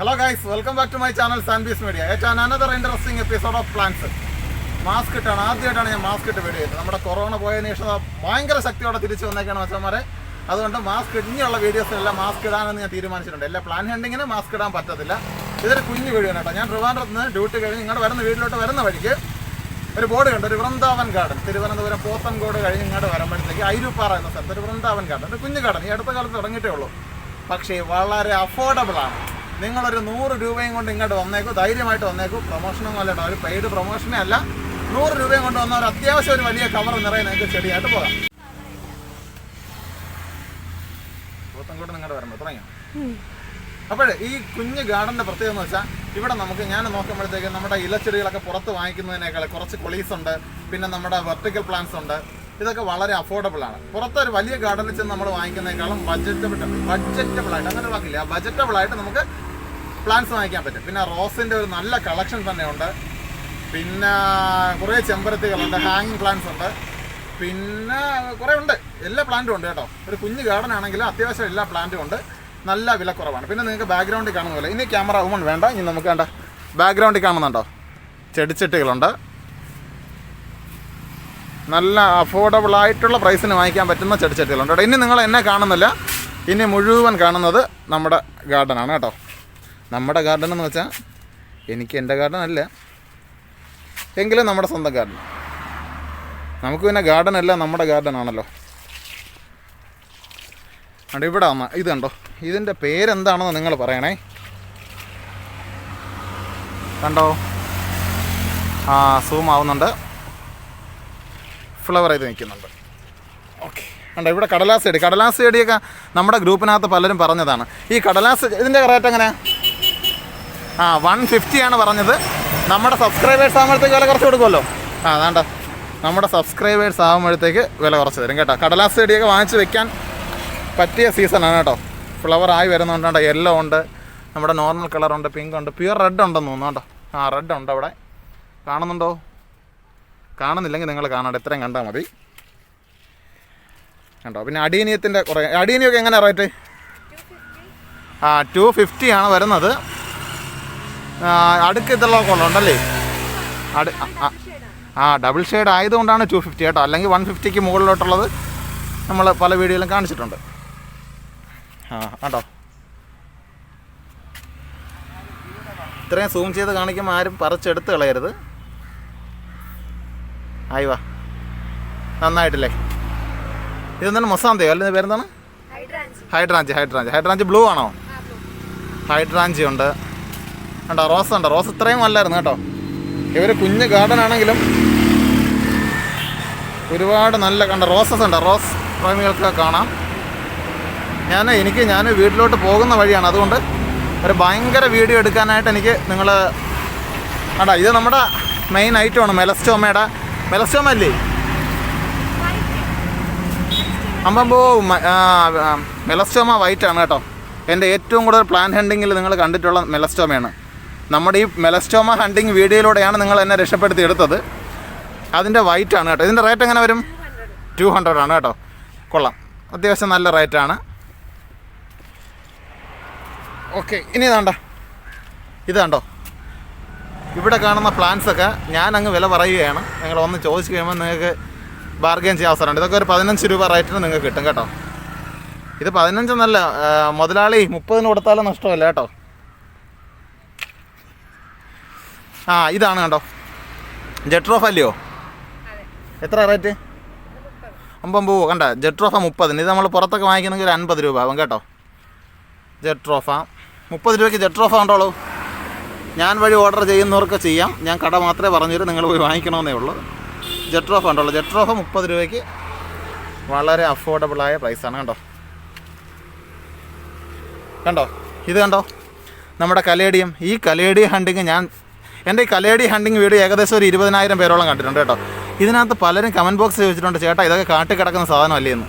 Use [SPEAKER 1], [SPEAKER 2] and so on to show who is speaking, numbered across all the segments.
[SPEAKER 1] Hello guys welcome back to my channel സാൻബീസ് media ഏറ്റവും another interesting episode of plants mask ഇട്ടാണ്. ആദ്യമായിട്ടാണ് ഞാൻ mask ഇട്ട് വീഡിയോ ചെയ്തത് നമ്മുടെ കൊറോണ പോയതിന് ശേഷം ഭയങ്കര ശക്തിയോടെ തിരിച്ചു വന്നേക്കാണ് മച്ചന്മാരെ. അതുകൊണ്ട് മാസ്ക് ഇനിയുള്ള വീഡിയോസിലെല്ലാം മാസ്ക് ഇടാനെന്ന് ഞാൻ തീരുമാനിച്ചിട്ടുണ്ട്. എല്ലാ പ്ലാൻ ഹണ്ടിങ്ങിന് മാസ്ക് ഇടാൻ പറ്റത്തില്ല. ഇതൊരു കുഞ്ഞു വീഡിയോ കേട്ടോ. ഞാൻ ട്രിവാൻഡ്രത്ത് നിന്ന് ഡ്യൂട്ടി കഴിഞ്ഞ് ഇങ്ങോട്ട് വരുന്ന വീട്ടിലോട്ട് വരുന്ന വഴിക്ക് ഒരു ബോർഡ് കണ്ടു. ഒരു വൃന്ദാവൻ ഗാർഡൻ തിരുവനന്തപുരം പോത്തൻകോട് കഴിഞ്ഞ് ഇങ്ങോട്ട് വരുമ്പോഴത്തേക്ക് ഐരൂപ്പാറ എന്ന സ്ഥലത്ത് ഒരു വൃന്ദാവൻ ഗാർഡൻ ഒരു കുഞ്ഞു ഗാർഡൻ ഈ അടുത്ത കാലത്ത് തുടങ്ങിയിട്ടേ ഉള്ളൂ. പക്ഷേ വളരെ അഫോർഡബിൾ ആണ്. നിങ്ങളൊരു നൂറ് രൂപയും കൊണ്ട് ഇങ്ങോട്ട് വന്നേക്കും ധൈര്യമായിട്ട് വന്നേക്കും. പ്രൊമോഷനും അല്ല ഒരു പെയ്ഡ് പ്രൊമോഷനേ അല്ല. നൂറ് രൂപയും കൊണ്ട് വന്ന ഒരു അത്യാവശ്യം ഒരു വലിയ കവർ നിറയെ നിങ്ങൾക്ക് ചെടിയായിട്ട് പോകാം. പോത്തങ്കോട്ട് നിങ്ങളുടെ വരണം തുടങ്ങിയോ? അപ്പോഴേ ഈ കുഞ്ഞ് ഗാർഡന്റെ പ്രത്യേകത എന്ന് വെച്ചാൽ ഇവിടെ നമുക്ക് ഞാൻ നോക്കുമ്പോഴത്തേക്ക് നമ്മുടെ ഇലച്ചെടികളൊക്കെ പുറത്ത് വാങ്ങിക്കുന്നതിനേക്കാൾ കുറച്ച് കൊളീസ് ഉണ്ട് പിന്നെ നമ്മുടെ വെർട്ടിക്കൽ പ്ലാന്റ്സ് ഉണ്ട്. ഇതൊക്കെ വളരെ അഫോർഡബിൾ ആണ്. പുറത്തൊരു വലിയ ഗാർഡനിൽ ചെന്ന് നമ്മൾ വാങ്ങിക്കുന്നതിനേക്കാളും ബഡ്ജറ്റബിൾ ബഡ്ജറ്റബിൾ ആയിട്ട് അങ്ങനെ വാക്കില്ല ബഡ്ജറ്റബിൾ ആയിട്ട് നമുക്ക് പ്ലാന്റ്സ് വാങ്ങിക്കാൻ പറ്റും. പിന്നെ റോസിന്റെ ഒരു നല്ല കളക്ഷൻ തന്നെയുണ്ട് പിന്നെ കുറേ ചെമ്പരത്തികളുണ്ട് ഹാങ്ങിങ് പ്ലാന്റ്സ് ഉണ്ട്. പിന്നെ കുറേ ഉണ്ട്. എല്ലാ പ്ലാന്റും ഉണ്ട് കേട്ടോ. ഒരു കുഞ്ഞു ഗാർഡൻ ആണെങ്കിലും അത്യാവശ്യം എല്ലാ പ്ലാന്റും ഉണ്ട്. നല്ല വിലക്കുറവാണ് പിന്നെ നിങ്ങൾക്ക് ബാക്ക്ഗ്രൗണ്ടിൽ കാണുന്നില്ല ഇനി ക്യാമറ വുമൺ വേണ്ട. ഇനി നമുക്ക് വേണ്ട ബാക്ക്ഗ്രൗണ്ടിൽ കാണുന്നുണ്ടോ? ചെടിച്ചട്ടികളുണ്ട്. നല്ല അഫോർഡബിൾ ആയിട്ടുള്ള പ്രൈസിന് വാങ്ങിക്കാൻ പറ്റുന്ന ചെടിച്ചട്ടികളുണ്ട് കേട്ടോ. ഇനി നിങ്ങൾ എന്നെ കാണുന്നില്ല. ഇനി മുഴുവൻ കാണുന്നത് നമ്മുടെ ഗാർഡനാണ് കേട്ടോ. നമ്മുടെ ഗാർഡൻ എന്ന് വെച്ചാൽ എനിക്ക് എന്റെ ഗാർഡൻ അല്ല. എങ്കിലും നമ്മുടെ സ്വന്തം ഗാർഡൻ നമുക്ക് പിന്നെ ഗാർഡൻ അല്ല നമ്മുടെ ഗാർഡൻ ആണല്ലോ. അവിടെ ഇവിടെ വന്ന ഇത് കണ്ടോ? ഇതിന്റെ പേരെന്താണെന്ന് നിങ്ങൾ പറയണേ. കണ്ടോ? ആ സൂം ആവുന്നുണ്ട്. ഫ്ലവർ ചെയ്ത് നിൽക്കുന്നുണ്ട്. ഓക്കെ. കണ്ടോ ഇവിടെ കടലാസ് ചെടി. കടലാസ് ചെടിയൊക്കെ നമ്മുടെ ഗ്രൂപ്പിനകത്ത് പലരും പറഞ്ഞതാണ്. ഈ കടലാസ് ഇതിന്റെ റേറ്റ് എങ്ങനെ? ആ വൺ ഫിഫ്റ്റിയാണ് പറഞ്ഞത്. നമ്മുടെ സബ്സ്ക്രൈബേഴ്സ് ആകുമ്പോഴത്തേക്ക് വില കുറച്ച് കൊടുക്കുമല്ലോ? ആ അതാണ്ട. നമ്മുടെ സബ്സ്ക്രൈബേഴ്സ് ആകുമ്പോഴത്തേക്ക് വില കുറച്ച് തരും കേട്ടോ. കടലാസ് ചെടിയൊക്കെ വാങ്ങിച്ച് വെക്കാൻ പറ്റിയ സീസണാണ് കേട്ടോ. ഫ്ലവർ ആയി വരുന്നുണ്ട് യെല്ലോ ഉണ്ട്. നമ്മുടെ നോർമൽ കളറുണ്ട് പിങ്ക് ഉണ്ട്. പ്യുവർ റെഡ് ഉണ്ടെന്ന് തോന്നുന്നു കേട്ടോ. ആ റെഡ് ഉണ്ട് അവിടെ. കാണുന്നുണ്ടോ? കാണുന്നില്ലെങ്കിൽ നിങ്ങൾ കാണാണ്ട് ഇത്രയും കണ്ടാൽ മതി. കണ്ടോ? പിന്നെ അടീനിയത്തിന്റെ കുറേ അടീനിയൊക്കെ എങ്ങനെയാ റേറ്റ്? ആ ടു ഫിഫ്റ്റി ആണ് വരുന്നത്. അടുക്ക് ഇതുള്ളതൊക്കെ ഉണ്ടല്ലേ? അടു. ആ ഡബിൾ ഷെയ്ഡ് ആയതുകൊണ്ടാണ് ടു ഫിഫ്റ്റി കേട്ടോ. അല്ലെങ്കിൽ വൺ ഫിഫ്റ്റിക്ക് മുകളിലോട്ടുള്ളത് നമ്മൾ പല വീഡിയോയിലും കാണിച്ചിട്ടുണ്ട്. ആ കേട്ടോ ഇത്രയും സൂം ചെയ്ത് കാണിക്കുമ്പോൾ ആരും പറിച്ചെടുത്ത് കളയരുത്. ആയി വാ. നന്നായിട്ടില്ലേ? ഇതെന്താണ്? മൊസാന്തയോ അല്ലെ? പേരെന്താണ്? ഹൈഡ്രാഞ്ചി. Hydrangea hydrangea. ബ്ലൂ ആണോ? ഹൈഡ്രാഞ്ചി ഉണ്ട്. ഉണ്ടോ റോസ് ഉണ്ടോ. റോസ് ഇത്രയും നല്ലായിരുന്നു കേട്ടോ. ഇവർ കുഞ്ഞ് ഗാർഡൻ ആണെങ്കിലും ഒരുപാട് നല്ല കണ്ട റോസസ് ഉണ്ട്. റോസ് പ്രേമികൾക്ക് കാണാം. ഞാൻ എനിക്ക് ഞാൻ വീട്ടിലോട്ട് പോകുന്ന വഴിയാണ്. അതുകൊണ്ട് ഒരു ഭയങ്കര വീഡിയോ എടുക്കാനായിട്ട് എനിക്ക് നിങ്ങൾ കണ്ട ഇത് നമ്മുടെ മെയിൻ ഐറ്റമാണ് മെലസ്റ്റോമയുടെ മെലസ്റ്റോമ അല്ലേ അമ്പമ്പോ മെലസ്റ്റോമ വൈറ്റ് ആണ് കേട്ടോ. എന്റെ ഏറ്റവും കൂടുതൽ പ്ലാൻ ഹണ്ടിങ്ങിൽ നിങ്ങൾ കണ്ടിട്ടുള്ള മെലസ്റ്റോമയാണ്. നമ്മുടെ ഈ മെലസ്റ്റോമ ഹണ്ടിങ് വീഡിയോയിലൂടെയാണ് നിങ്ങൾ എന്നെ രക്ഷപ്പെടുത്തി എടുത്തത്. അതിന്റെ ആണ് കേട്ടോ. ഇതിന്റെ റേറ്റ് എങ്ങനെ വരും? ടു ഹൺഡ്രഡ് ആണ് കേട്ടോ. കൊള്ളാം. അത്യാവശ്യം നല്ല റേറ്റാണ് ഓക്കെ ഇനി ഇതാണ്ടോ? ഇതാണ്ടോ? ഇവിടെ കാണുന്ന പ്ലാൻസൊക്കെ ഞാൻ അങ്ങ് വില പറയുകയാണ്. നിങ്ങൾ ഒന്ന് ചോദിച്ചു കഴിയുമ്പോൾ നിങ്ങൾക്ക് ബാർഗെയിൻ ചെയ്യാൻ അവസരമുണ്ട്. ഇതൊക്കെ ഒരു പതിനഞ്ച് രൂപ റേറ്റിന് നിങ്ങൾക്ക് കിട്ടും കേട്ടോ. ഇത് പതിനഞ്ചെന്നല്ല മുതലാളി മുപ്പതിന് കൊടുത്താലും നഷ്ടമല്ല കേട്ടോ. ആ ഇതാണ് കണ്ടോ. ജെട്രോഫ് അല്ലയോ എത്ര റേറ്റ് അമ്പമ്പോ കണ്ട? ജെട്രോഫ മുപ്പതിന്. ഇത് നമ്മൾ പുറത്തൊക്കെ വാങ്ങിക്കുന്നെങ്കിൽ ഒരു അൻപത് രൂപ ആവും കേട്ടോ. ജെട്രോഫ. മുപ്പത് രൂപയ്ക്ക് ജെട്രോഫ ഉണ്ടോളൂ ഞാൻ വഴി ഓർഡർ ചെയ്യുന്നവർക്ക് ചെയ്യാം. ഞാൻ കട മാത്രമേ പറഞ്ഞു തരൂ നിങ്ങൾ പോയി വാങ്ങിക്കണമെന്നേ ഉള്ളൂ. ജെട്രോഫ ഉണ്ടല്ലോ. ജെട്രോഫ മുപ്പത് രൂപയ്ക്ക് വളരെ അഫോർഡബിളായ പ്രൈസാണ് കണ്ടോ? കണ്ടോ? ഇത് കണ്ടോ? നമ്മുടെ കലേഡിയം. ഈ കലേഡിയ ഹണ്ടിങ് ഞാൻ എന്റെ ഈ കലേഡി ഹണ്ടിങ് വീഡിയോ ഏകദേശം ഒരു ഇരുപതിനായിരം പേരോളം കണ്ടിട്ടുണ്ട് കേട്ടോ. ഇതിനകത്ത് പലരും കമന്റ് ബോക്സ് ചോദിച്ചിട്ടുണ്ട് ചേട്ടാ ഇതൊക്കെ കാട്ടി കിടക്കുന്ന സാധനമല്ലേ എന്ന്?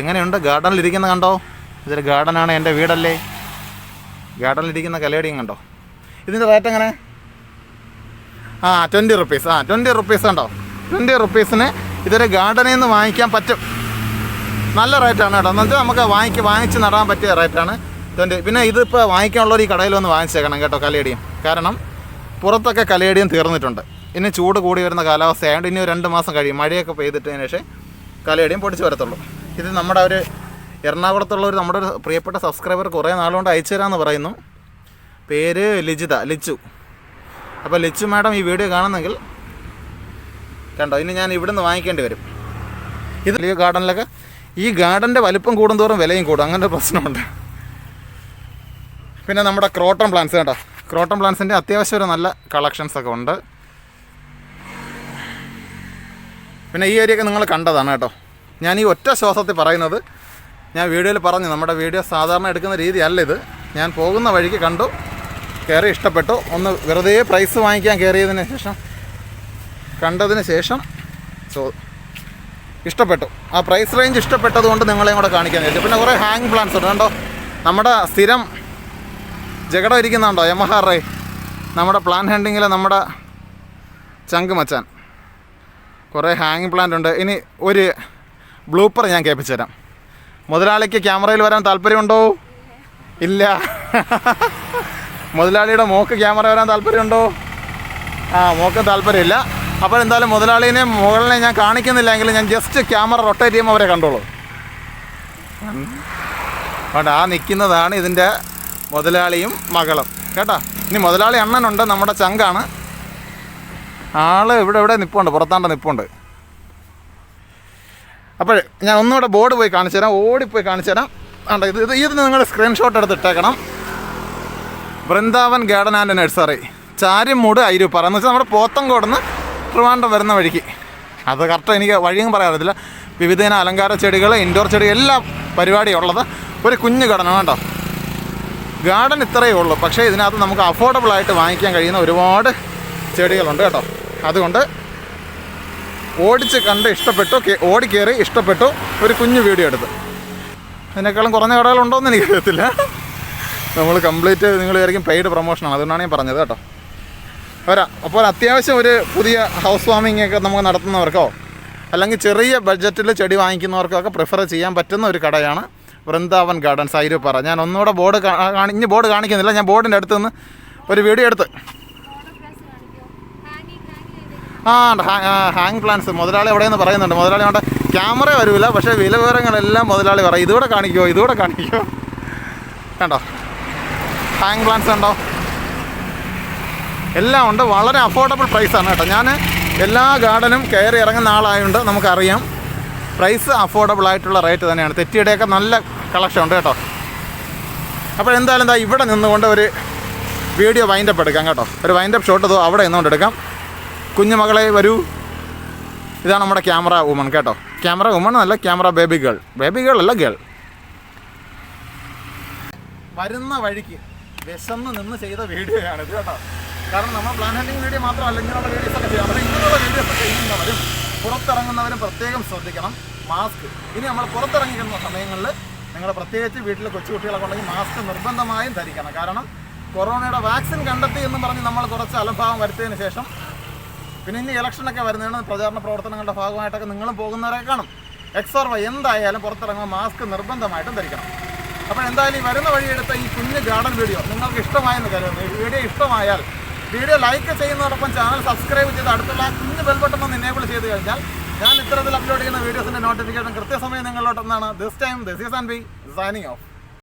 [SPEAKER 1] എങ്ങനെയുണ്ട്? ഗാർഡനിൽ ഇരിക്കുന്ന കണ്ടോ? ഇതൊരു ഗാർഡനാണ് എന്റെ വീടല്ലേ? ഗാർഡനിൽ ഇരിക്കുന്ന കലേഡിയം കണ്ടോ? ഇതിന്റെ റേറ്റ് എങ്ങനെ? ആ ട്വന്റി റുപ്പീസ് ആ ട്വന്റി റുപ്പീസ് ഉണ്ടോ ട്വന്റി റുപ്പീസിന് ഇതൊരു ഗാർഡനിൽ നിന്ന് വാങ്ങിക്കാൻ പറ്റും. നല്ല റേറ്റാണ് കേട്ടോ. എന്ന് വെച്ചാൽ നമുക്ക് വാങ്ങിക്ക് വാങ്ങിച്ച് നടാൻ പറ്റിയ റേറ്റാണ് ട്വന്റി പിന്നെ ഇതിപ്പോൾ വാങ്ങിക്കാനുള്ളവർ ഈ കടയിൽ വന്ന് വാങ്ങിച്ചേക്കണം കേട്ടോ കലയടിയും കാരണം പുറത്തൊക്കെ കലയടിയും തീർന്നിട്ടുണ്ട്. ഇനി ചൂട് കൂടി വരുന്ന കാലാവസ്ഥയായതുകൊണ്ട് ഇനി രണ്ട് മാസം കഴിയും. മഴയൊക്കെ പെയ്തിട്ടതിന് ശേഷം കലയടിയും പൊടിച്ച് വരത്തുള്ളൂ. ഇത് നമ്മുടെ ഒരു എറണാകുളത്തുള്ള ഒരു നമ്മുടെ ഒരു പ്രിയപ്പെട്ട സബ്സ്ക്രൈബർ കുറേ നാളുകൊണ്ട് അയച്ചു തരാമെന്ന് പറയുന്നു. പേര് ലിജിത ലിച്ചു അപ്പോൾ ലിച്ചു മാഡം ഈ വീഡിയോ കാണുന്നെങ്കിൽ കണ്ടോ ഇനി ഞാൻ ഇവിടുന്ന് വാങ്ങിക്കേണ്ടി വരും. ഇത് വലിയ ഗാർഡനിലൊക്കെ ഈ ഗാർഡന്റെ വലിപ്പം കൂടുന്തോറും വിലയും കൂടും. അങ്ങനത്തെ പ്രശ്നമുണ്ട്. പിന്നെ നമ്മുടെ ക്രോട്ടൺ പ്ലാന്റ്സ് കേട്ടോ. ക്രോട്ടൺ പ്ലാന്റ്സിന്റെ അത്യാവശ്യം ഒരു നല്ല കളക്ഷൻസൊക്കെ ഉണ്ട്. പിന്നെ ഈ ഏരിയൊക്കെ നിങ്ങൾ കണ്ടതാണ് കേട്ടോ. ഞാൻ ഈ ഒറ്റ ശ്വാസത്തിൽ പറയുന്നത് ഞാൻ വീഡിയോയിൽ പറഞ്ഞു നമ്മുടെ വീഡിയോ സാധാരണ എടുക്കുന്ന രീതിയല്ല ഇത്. ഞാൻ പോകുന്ന വഴിക്ക് കണ്ടു. കയറി ഇഷ്ടപ്പെട്ടു. ഒന്ന് വെറുതെ പ്രൈസ് വാങ്ങിക്കാൻ കയറിയതിന് ശേഷം കണ്ടതിന് ശേഷം സോ ഇഷ്ടപ്പെട്ടു. ആ പ്രൈസ് റേഞ്ച് ഇഷ്ടപ്പെട്ടത് കൊണ്ട് നിങ്ങളെയും കൂടെ കാണിക്കാൻ കഴിച്ചു പിന്നെ കുറേ ഹാങ് പ്ലാൻസ് ഉണ്ട്. കണ്ടോ? നമ്മുടെ സ്ഥിരം ജഗടം ഇരിക്കുന്നുണ്ടോ? യമഹ റേ നമ്മുടെ പ്ലാൻ ഹണ്ടിങ്ങിലെ നമ്മുടെ ചങ്ക് മച്ചാൻ. കുറേ ഹാങ് പ്ലാന്റ് ഉണ്ട്. ഇനി ഒരു ബ്ലൂപ്പർ ഞാൻ കേൾപ്പിച്ചു തരാം മുതലാളിക്ക് ക്യാമറയിൽ വരാൻ താല്പര്യമുണ്ടോ? ഇല്ല. മുതലാളിയുടെ മോക്ക് ക്യാമറ വരാൻ താല്പര്യമുണ്ടോ? ആ മോക്ക് താല്പര്യമില്ല. അപ്പോൾ എന്തായാലും മുതലാളീനെ മുകളിനെ ഞാൻ കാണിക്കുന്നില്ല എങ്കിലും ഞാൻ ജസ്റ്റ് ക്യാമറ റൊട്ടേറ്റ് ചെയ്യുമ്പോൾ അവരെ കണ്ടോളൂ. അതുകൊണ്ട് ആ നിൽക്കുന്നതാണ് ഇതിന്റെ മുതലാളിയും മകളും. കേട്ടോ? ഇനി മുതലാളി അണ്ണനുണ്ട് നമ്മുടെ ചങ്കാണ്. ആൾ ഇവിടെ ഇവിടെ നിപ്പുണ്ട് പുറത്താണ്ട് നിപ്പുണ്ട്. അപ്പോൾ ഞാൻ ഒന്നുകൂടെ ബോർഡ് പോയി കാണിച്ചു തരാം ഓടിപ്പോയി കാണിച്ചു തരാം. ഇത് ഇത് ഇത് നിങ്ങൾ സ്ക്രീൻഷോട്ട് എടുത്ത് ഇട്ടേക്കണം. Vrindavan garden and nursery. Charimoodu Ayiroorpara എന്ന് വെച്ചാൽ നമ്മുടെ പോത്തങ്കോടുന്ന് ട്രിവാൻഡ്രം വരുന്ന വഴിക്ക്. അത് കറക്റ്റ് എനിക്ക് വഴിയും പറയാൻ അറിയത്തില്ല. വിവിധ അലങ്കാര ചെടികൾ ഇൻഡോർ ചെടി എല്ലാ പരിപാടിയും ഉള്ളത് ഒരു കുഞ്ഞു ഘടന കേട്ടോ. ഗാർഡൻ ഇത്രയേ ഉള്ളൂ. പക്ഷേ ഇതിനകത്ത് നമുക്ക് അഫോർഡബിൾ ആയിട്ട് വാങ്ങിക്കാൻ കഴിയുന്ന ഒരുപാട് ചെടികളുണ്ട് കേട്ടോ. അതുകൊണ്ട് ഓടിച്ച് കണ്ട് ഇഷ്ടപ്പെട്ടു ഓടിക്കേറി ഇഷ്ടപ്പെട്ടു ഒരു കുഞ്ഞു വീഡിയോ എടുത്ത്. അതിനേക്കാളും കുറഞ്ഞ കടകളുണ്ടോയെന്ന് എനിക്ക് അറിയത്തില്ല നമ്മൾ കംപ്ലീറ്റ് നിങ്ങൾ വിചാരിക്കും പെയ്ഡ് പ്രൊമോഷനാണ് അതുകൊണ്ടാണ് ഞാൻ പറഞ്ഞത് കേട്ടോ. വരാം. അപ്പോൾ അത്യാവശ്യം ഒരു പുതിയ ഹൗസ് വാമിംഗ് ഒക്കെ നമുക്ക് നടത്തുന്നവർക്കോ അല്ലെങ്കിൽ ചെറിയ ബഡ്ജറ്റിൽ ചെടി വാങ്ങിക്കുന്നവർക്കോ ഒക്കെ പ്രിഫർ ചെയ്യാൻ പറ്റുന്ന ഒരു കടയാണ് വൃന്ദാവൻ ഗാർഡൻസ് അയിരുപ്പാറ ഞാൻ ഒന്നുകൂടെ ബോർഡ് ഇനി ബോർഡ് കാണിക്കുന്നില്ല. ഞാൻ ബോർഡിന്റെ അടുത്ത് നിന്ന് ഒരു വീഡിയോ എടുത്ത്. ആ ഹാങ് പ്ലാൻസ് മുതലാളി എവിടെയെന്ന് പറയുന്നുണ്ട്. മുതലാളി കൊണ്ട് ക്യാമറ വരില്ല പക്ഷേ വില വിവരങ്ങളെല്ലാം മുതലാളി പറയും. ഇതുകൂടെ കാണിക്കുമോ ഇതുകൂടെ കാണിക്കുമോ കണ്ടോ? ഹാങ് പ്ലാൻസ് ഉണ്ടോ? എല്ലാം ഉണ്ട്. വളരെ അഫോർഡബിൾ പ്രൈസാണ് കേട്ടോ. ഞാൻ എല്ലാ ഗാർഡനും കയറി ഇറങ്ങുന്ന ആളായതുകൊണ്ട് നമുക്കറിയാം. പ്രൈസ് അഫോർഡബിൾ ആയിട്ടുള്ള റേറ്റ് തന്നെയാണ്. തെറ്റിയുടെയൊക്കെ നല്ല കളക്ഷൻ ഉണ്ട് കേട്ടോ. അപ്പോൾ എന്തായാലും എന്താ ഇവിടെ നിന്നുകൊണ്ട് ഒരു വീഡിയോ വൈൻഡപ്പ് എടുക്കാം കേട്ടോ. ഒരു വൈൻഡപ്പ് ഷോട്ട് അതോ അവിടെ നിന്നുകൊണ്ട് എടുക്കാം. കുഞ്ഞുമകളെ വരൂ. ഇതാണ് നമ്മുടെ ക്യാമറ വുമൺ കേട്ടോ. ക്യാമറ വുമൺ അല്ല camera baby girl baby girl അല്ല ഗേൾ വരുന്ന വഴിക്ക് വിശന്ന് നിന്ന് ചെയ്ത വീഡിയോ ആണിത് കേട്ടോ. കാരണം നമ്മൾ പ്ലാൻ ഹണ്ടിങ് വീഡിയോ മാത്രമല്ല ഇങ്ങനെയുള്ള വീഡിയോസ് ഒക്കെ ചെയ്യാം. പക്ഷേ ഇങ്ങനെയുള്ള വീഡിയോസ് ചെയ്യുന്നവരും പുറത്തിറങ്ങുന്നവരും പ്രത്യേകം ശ്രദ്ധിക്കണം. മാസ്ക് ഇനി നമ്മൾ പുറത്തിറങ്ങിക്കുന്ന സമയങ്ങളിൽ നിങ്ങൾ പ്രത്യേകിച്ച് വീട്ടിൽ കൊച്ചുകുട്ടികളൊക്കെ ഉണ്ടെങ്കിൽ മാസ്ക് നിർബന്ധമായും ധരിക്കണം. കാരണം കൊറോണയുടെ വാക്സിൻ കണ്ടെത്തി എന്ന് പറഞ്ഞ് നമ്മൾ കുറച്ച് അലംഭാവം വരുത്തിയതിന് ശേഷം പിന്നെ ഇനി ഇലക്ഷനൊക്കെ വരുന്നതാണ് പ്രചാരണ പ്രവർത്തനങ്ങളുടെ ഭാഗമായിട്ടൊക്കെ നിങ്ങളും പോകുന്നവരെ കാണും. എക്സോർ വൈ എന്തായാലും പുറത്തിറങ്ങുമ്പോൾ മാസ്ക് നിർബന്ധമായിട്ടും ധരിക്കണം. അപ്പോൾ എന്തായാലും ഈ വരുന്ന വഴിയെടുത്ത ഈ കുഞ്ഞ് ഗാർഡൻ വീഡിയോ നിങ്ങൾക്ക് ഇഷ്ടമായെന്ന് കരുതുന്നു. വീഡിയോ ഇഷ്ടമായാൽ വീഡിയോ ലൈക്ക് ചെയ്യുന്നതോടൊപ്പം ചാനൽ സബ്സ്ക്രൈബ് ചെയ്ത് അടുത്തുള്ള കുഞ്ഞ് ബെൽബട്ടൺ ഒന്ന് എനേബിൾ ചെയ്ത് കഴിഞ്ഞാൽ ഞാൻ ഇത്തരത്തിൽ അപ്ലോഡ് ചെയ്യുന്ന വീഡിയോസിന്റെ നോട്ടിഫിക്കേഷൻ കൃത്യസമയം നിങ്ങളിലോട്ടെന്നാണ് this time this is and B signing off